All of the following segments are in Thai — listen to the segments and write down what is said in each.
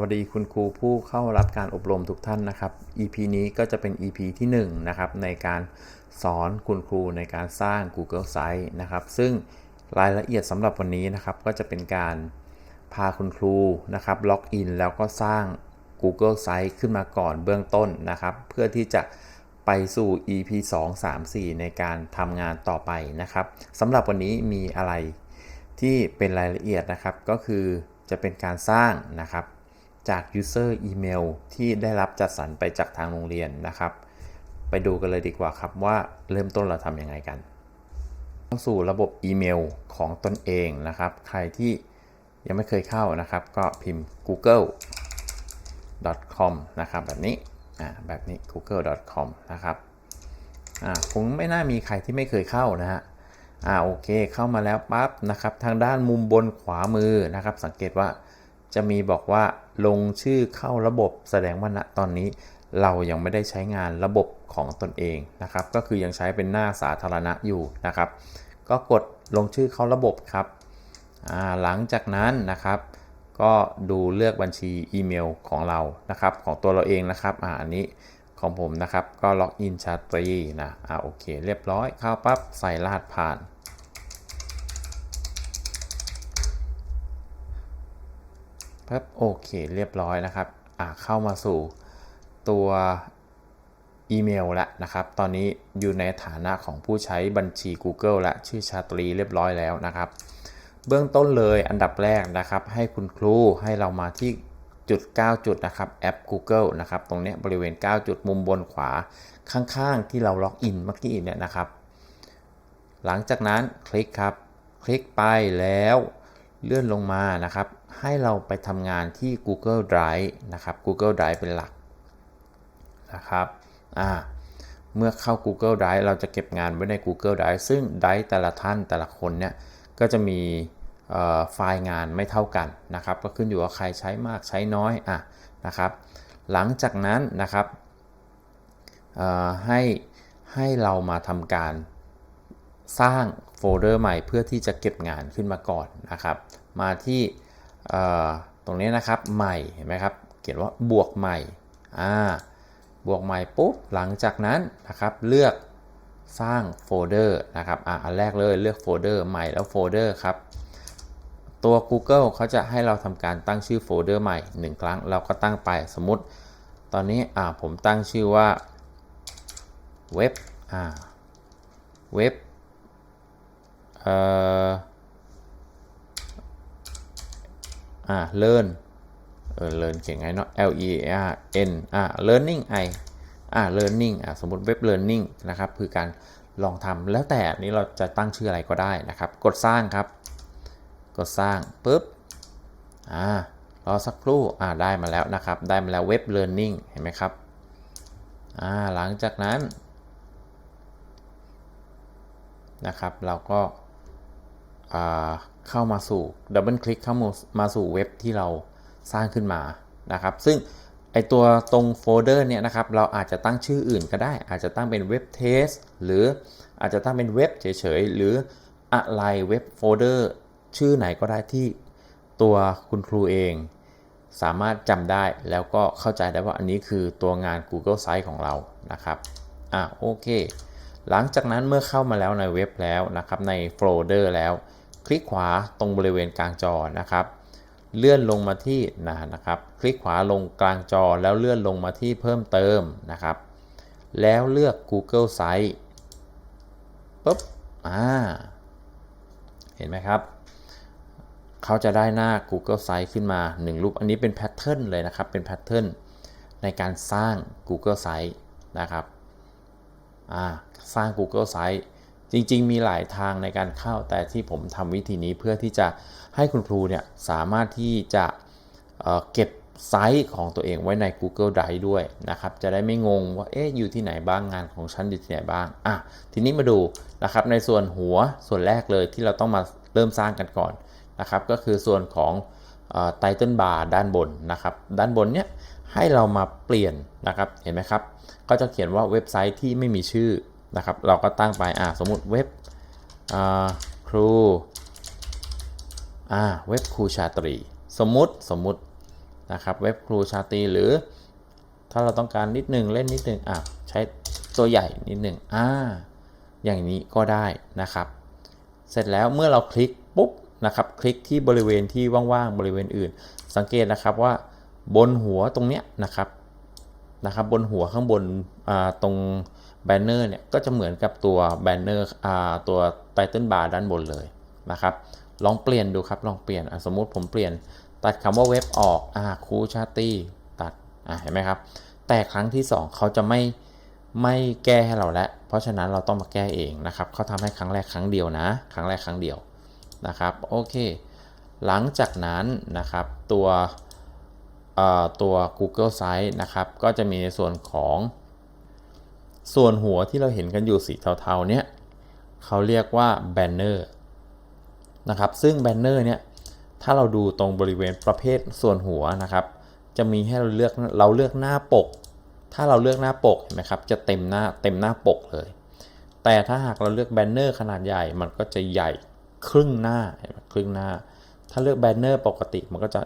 วัสดีคุณครูผู้เข้ารับการอบรมทุกท่านนะครับ EP นี้ก็จะเป็น EP ที่1นะครับในการสอนคุณครูในการสร้าง Google Site นะครับ ซึ่งรายละเอียดสำหรับวันนี้นะครับ ก็จะเป็นการพาคุณครูนะครับล็อกอินแล้วก็สร้าง Google Site ขึ้นมาก่อนเบื้องต้นนะครับ เพื่อที่จะไปสู่ EP 2 3 4 ในการทำงานต่อไปนะครับสำหรับวันนี้มีอะไรที่เป็นรายละเอียดนะครับก็คือจะเป็นการสร้างนะครับ จาก user email ที่ได้รับจัดสรรไปจากทางโรงเรียนนะครับ ไปดูกันเลยดีกว่าครับว่าเริ่มต้นเราทำยังไงกันเข้าสู่ระบบอีเมลของตนเองนะครับ ใครที่ยังไม่เคยเข้านะครับ ก็พิมพ์ google com นะครับแบบนี้อ่าแบบนี้ google com นะครับอ่าคงไม่น่ามีใครที่ไม่เคยเข้านะฮะอ่าโอเคเข้ามาแล้วปั๊บนะครับ ทางด้านมุมบนขวามือนะครับ สังเกตว่า จะมีบอกว่าลงชื่อเข้าระบบแสดงว่าณตอนนี้เรายังไม่ได้ใช้งานระบบของตนเองนะครับ ก็คือยังใช้เป็นหน้าสาธารณะอยู่นะครับ ก็กดลงชื่อเข้าระบบครับหลังจากนั้นนะครับ ก็ดูเลือกบัญชีอีเมลของเรานะครับ ของตัวเราเองนะครับออันนี้ของผมนะครับ ก็ล็อกอินชาตรีนะอ่าโอเค เรียบร้อยเข้าปั๊บใส่รหัสผ่าน ปั๊บโอเคเรียบร้อยนะครับอ่าเข้ามาสู่ตัวอีเมลล้วนะครับ ตอนนี้อยู่ในฐานะของผู้ใช้บัญชี Google และชื่อชาตรีเรียบร้อยแล้วนะครับ เบื้องต้นเลยอันดับแรกนะครับ ให้คุณครูให้เรามาที่จุด 9 จุดนะครับแอป Google นะครับ ตรงเนี้ยบริเวณ 9 จุดมุมบนขวาข้างๆ ที่เราล็อกอินเมื่อกี้เนี่ยนะครับ หลังจากนั้นคลิกครับ คลิกไปแล้ว เลื่อนลงมานะครับ ให้เราไปทำงานที่ Google Drive นะครับ Google Drive เป็นหลักนะครับอ่าเมื่อเข้า Google Drive เราจะเก็บงานไว้ใน Google Drive ซึ่ง Drive แต่ละท่านแต่ละคนเนี่ยก็จะมีไฟล์งานไม่เท่ากันนะครับ ก็ขึ้นอยู่ว่าใครใช้มากใช้น้อยอะนะครับ หลังจากนั้นนะครับให้ให้เรามาทำการ สร้างโฟลเดอร์ใหม่เพื่อที่จะเก็บงานขึ้นมาก่อนนะครับ มาที่ตรงนี้นะครับใหม่เห็นไหมครับเขียนว่าบวกใหม่อ่าบวกใหม่ปุ๊บหลังจากนั้นนะครับเลือกสร้างโฟลเดอร์นะครับอะอันแรกเลยเลือกโฟลเดอร์ใหม่แล้วโฟลเดอร์ครับตัว Google เขาจะให้เราทำการตั้งชื่อโฟลเดอร์ใหม่ 1 ครั้งเราก็ตั้งไปสมมติ ตอนนี้อ่าผมตั้งชื่อว่าเว็บอ่าเว็บ เอ่ออ่า learn เออ learn เขียนไงเนาะ L E R N อ่า learning I อ่า learning อ่าสมมติ web learning นะครับ คือการลองทำแล้วแต่นี้เราจะตั้งชื่ออะไรก็ได้นะครับ กดสร้างครับ กดสร้างปุ๊บ อ่ารอสักครู่ อ่า ได้มาแล้วนะครับ ได้มาแล้ว web learning เห็นไหมครับ อ่า หลังจากนั้นนะครับ เราก็ เข้ามาสู่ดับเบิลคลิกเข้ามาสู่เว็บที่เราสร้างขึ้นมานะครับ ซึ่งไอตัวตรงโฟลเดอร์เนี่ยนะครับเราอาจจะตั้งชื่ออื่นก็ได้ อาจจะตั้งเป็นเว็บเทสหรืออาจจะตั้งเป็นเว็บเฉยๆ หรืออะไรเว็บโฟลเดอร์ชื่อไหนก็ได้ที่ตัวคุณครูเอง สามารถจำได้แล้วก็เข้าใจได้ว่าอันนี้คือตัวงาน Google Site ของเรานะครับอะโอเค หลังจากนั้นเมื่อเข้ามาแล้วในเว็บแล้วนะครับในโฟลเดอร์แล้ว คลิกขวาตรงบริเวณกลางจอนะครับ เลื่อนลงมาที่นะนะครับ คลิกขวาลงกลางจอแล้วเลื่อนลงมาที่เพิ่มเติมนะครับ แล้วเลือก Google Site ปุ๊บอ่าเห็นไหมครับเขาจะได้หน้า Google Site ขึ้นมา 1 รูป อันนี้เป็นแพทเทิร์นเลยนะครับ เป็นแพทเทิร์นในการสร้าง Google Site นะครับอ่าสร้าง Google Site จริงๆ มีหลายทางในการเข้าแต่ที่ผมทำวิธีนี้เพื่อที่จะให้คุณครูเนี่ยสามารถที่จะเเก็บไซต์ของตัวเองไว้ใน Google Drive ด้วยนะครับ จะได้ไม่งงว่าเอ๊ะอยู่ที่ไหนบ้างงานของฉันอยู่ที่ไหนบ้างอะทีนี้มาดูนะครับในส่วนหัวส่วนแรกเลยที่เราต้องมาเริ่มสร้างกันก่อนนะครับ ก็คือส่วนของไตเติลบาร์ด้านบนนะครับ ด้านบนเนี้ยให้เรามาเปลี่ยนนะครับเห็นไหมครับ ก็จะเขียนว่าเว็บไซต์ที่ไม่มีชื่อ นะครับ เราก็ตั้งไปอ่าสมมุติเว็บครูอ่าเว็บครูชาตรี สมมุติสมมุตินะครับเว็บครูชาตรีหรือ ถ้าเราต้องการนิดหนึ่งเล่นนิดหนึ่งอะใช้ตัวใหญ่นิดหนึ่งอ่าอย่างนี้ก็ได้นะครับ เสร็จแล้วเมื่อเราคลิกปุ๊บนะครับคลิกที่บริเวณที่ว่างๆบริเวณอื่น สังเกตนะครับว่าบนหัวตรงเนี้ยนะครับนะครับบนหัวข้างบนอ่าตรง แบนเนอร์เนี่ยก็จะเหมือนกับตัวแบนเนอร์อ่าตัวไตเติลบาร์ด้านบนเลยนะครับลองเปลี่ยนดูครับลองเปลี่ยนสมมุติผมเปลี่ยนตัดคำว่าเว็บออกอ่าคูชาตีตัดอ่าเห็นไหมครับ แต่ครั้งที่ 2 เขาจะไม่ไม่แก้ให้เราแล้ว เพราะฉะนั้นเราต้องมาแก้เองนะครับเขาทำให้ครั้งแรกครั้งเดียวนะ ครั้งแรกครั้งเดียวนะครับโอเค หลังจากนั้นนะครับตัวตัว Google Site นะครับ ก็จะมีในส่วนของ ส่วนหัวที่เราเห็นกันอยู่สีเทาๆเนี้ยเขาเรียกว่าแบนเนอร์นะครับซึ่งแบนเนอร์เนี้ยถ้าเราดูตรงบริเวณประเภทส่วนหัวนะครับ จะมีให้เราเลือกเราเลือกหน้าปก ถ้าเราเลือกหน้าปกเห็นไหมครับจะเต็มหน้าเต็มหน้าปกเลย แต่ถ้าหากเราเลือกแบนเนอร์ขนาดใหญ่มันก็จะใหญ่ครึ่งหน้าครึ่งหน้า ถ้าเลือกแบนเนอร์ปกติมันก็จะ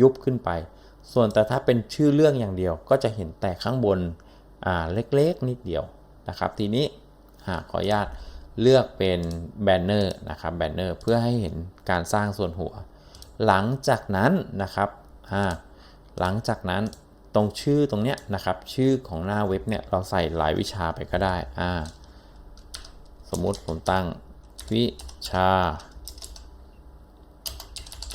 ยุบขึ้นไป ส่วนแต่ถ้าเป็นชื่อเรื่องอย่างเดียวก็จะเห็นแต่ข้างบน เล็กๆ นิดเดียวนะครับ ทีนี้หากขออนุญาตเลือกเป็นแบนเนอร์นะครับแบนเนอร์เพื่อให้เห็นการสร้างส่วนหัว หลังจากนั้นนะครับหลังจากนั้นตรงชื่อตรงเนี้ยนะครับ ชื่อของหน้าเว็บเนี่ยเราใส่หลายวิชาไปก็ได้อ่าสมมุติผมตั้งวิชา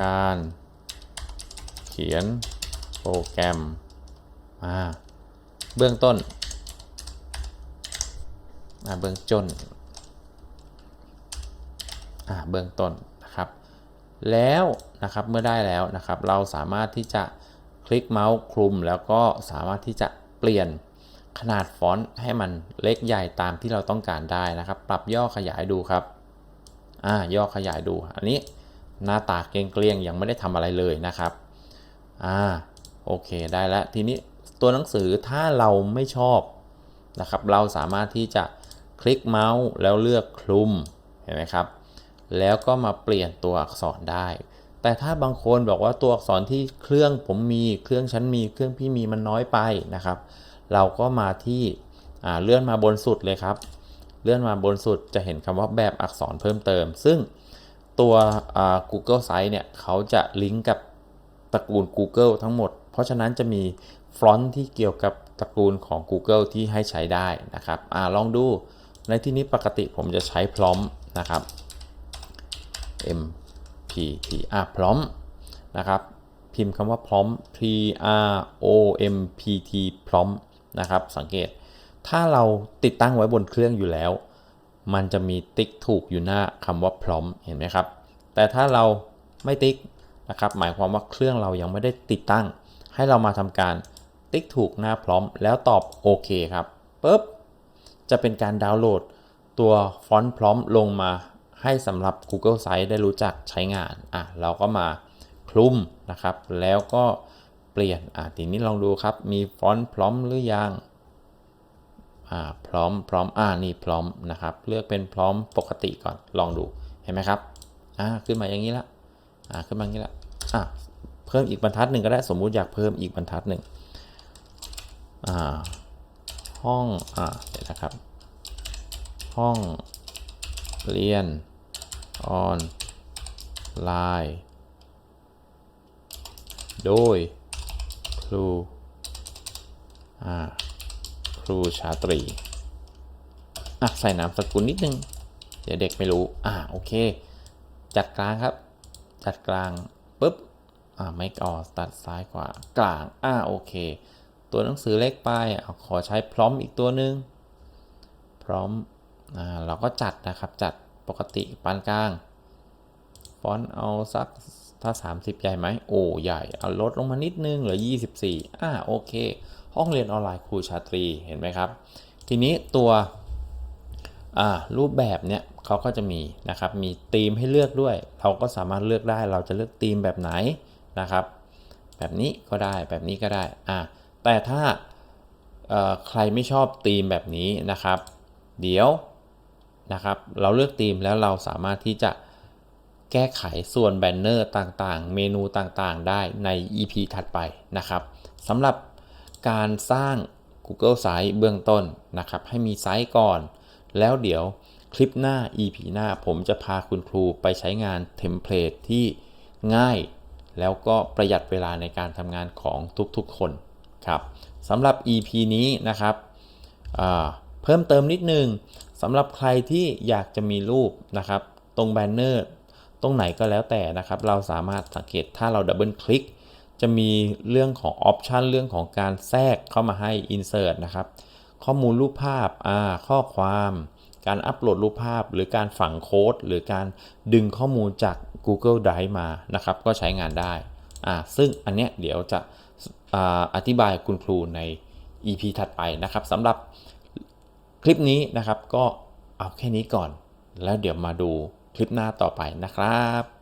การ เขียนโปรแกรมอ่า เบื้องต้นเบื้องต้นเบื้องต้นนะครับ แล้วนะครับเมื่อได้แล้วนะครับ เราสามารถที่จะคลิกเมาส์คลุม แล้วก็สามารถที่จะเปลี่ยนขนาดฟอนต์ให้มันเล็กใหญ่ตามที่เราต้องการได้นะครับ ปรับย่อขยายดูครับอ่าย่อขยายดู อันนี้หน้าตาเกลี้ยงๆยังไม่ได้ทำอะไรเลยนะครับอ่าโอเคได้แล้วทีนี้ ตัวหนังสือถ้าเราไม่ชอบนะครับ เราสามารถที่จะคลิกเมาส์แล้วเลือกคลุมเห็นไหมครับ แล้วก็มาเปลี่ยนตัวอักษรได้ แต่ถ้าบางคนบอกว่าตัวอักษรที่เครื่องผมมีเครื่องฉันมีเครื่องพี่มีมันน้อยไปนะครับ เราก็มาที่เลื่อนมาบนสุดเลยครับ เลื่อนมาบนสุดจะเห็นคำว่าแบบอักษรเพิ่มเติม ซึ่งตัว Google Site เนี่ยเขาจะลิงก์กับตระกูล Google ทั้งหมด เพราะฉะนั้นจะมี ฟอนต์ที่เกี่ยวกับตระกูลของ Google ที่ให้ใช้ได้นะครับอลองดูในที่นี้ปกติผมจะใช้พร้อมนะครับ mpt อะพร้อมนะครับ พิมพ์คำว่าพร้อม p r o m p t พร้อมนะครับ สังเกต ถ้าเราติดตั้งไว้บนเครื่องอยู่แล้ว มันจะมีติ๊กถูกอยู่หน้าคำว่าพร้อมเห็นไหมครับ แต่ถ้าเราไม่ติ๊กนะครับ หมายความว่าเครื่องเรายังไม่ได้ติดตั้ง ให้เรามาทำการ ติ๊กถูกหน้าพร้อม แล้วตอบโอเคครับปุ๊บจะเป็นการดาวน์โหลดตัวฟอนต์พร้อมลงมาให้สำหรับ Google Site ได้รู้จักใช้งานอะเราก็มาคลุมนะครับ แล้วก็เปลี่ยนอะทีนี้ลองดูครับ มีฟอนต์พร้อมหรือยังอ่าพร้อมพร้อมอ่านี่พร้อมนะครับ เลือกเป็นพร้อมปกติก่อนลองดูเห็นไหมครับอ่าขึ้นมาอย่างนี้ละอ่าขึ้นมาอย่างนี้ละอ่าเพิ่มอีกบรรทัดหนึ่งก็ได้สมมุติอยากเพิ่มอีกบรรทัดหนึ่ง ห้องอ่าเดี๋ยวนะครับ ห้องเรียนออนไลน์โดยครูอ่าครูชาตรีอะใส่นามสกุลนิดนึง เดี๋ยวเด็กไม่รู้ อ่าโอเค จัดกลางครับ จัดกลางปุ๊บ อ่าไม่ออตัดซ้ายขวากลาง อ่าโอเค ตัวหนังสือเล็กไปเอาขอใช้พร้อมอีกตัวหนึ่งพร้อมอเราก็จัดนะครับจัดปกติปานกลางฟอนต์เอาสักถ้า 30 ใหญ่ไหมโอ้ใหญ่ เอาลดลงมานิดนึงเหลือ 24อ่าโอเค ห้องเรียนออนไลน์ครูชาตรีเห็นไหมครับ ทีนี้ตัวรูปแบบเนี้ยเขาก็จะมีนะครับ มีธีมให้เลือกด้วย เราก็สามารถเลือกได้ เราจะเลือกธีมแบบไหนนะครับ แบบนี้ก็ได้แบบนี้ก็ได้อ่า แต่ถ้าใครไม่ชอบธีมแบบนี้นะครับ เดี๋ยวนะครับ เราเลือกธีมแล้วเราสามารถที่จะแก้ไขส่วนแบนเนอร์ต่างๆ เมนูต่างๆ ได้ใน EP ถัดไปนะครับสำหรับการสร้าง Google Site เบื้องต้นนะครับ ให้มีไซต์ก่อน แล้วเดี๋ยวคลิปหน้า EP หน้าผมจะพาคุณครูไปใช้งานเทมเพลตที่ง่าย แล้วก็ประหยัดเวลาในการทำงานของทุกๆคน ครับสำหรับ EP นี้นะครับเพิ่มเติมนิดนึงสำหรับใครที่อยากจะมีรูปนะครับ ตรงแบนเนอร์ตรงไหนก็แล้วแต่นะครับ เราสามารถสังเกตถ้าเราดับเบิลคลิกจะมีเรื่องของออปชันเรื่องของการแทรกเข้ามาให้ Insert นะครับ ข้อมูลรูปภาพข้อความ การอัปโหลดรูปภาพ หรือการฝังโค้ด หรือการดึงข้อมูลจาก Google Drive มานะครับ ก็ใช้งานได้ อ่าซึ่งอันเนี้ยเดี๋ยวจะอ่าอธิบายคุณครูใน EP ถัดไปนะครับสำหรับคลิปนี้นะครับก็เอาแค่นี้ก่อน แล้วเดี๋ยวมาดูคลิปหน้าต่อไปนะครับ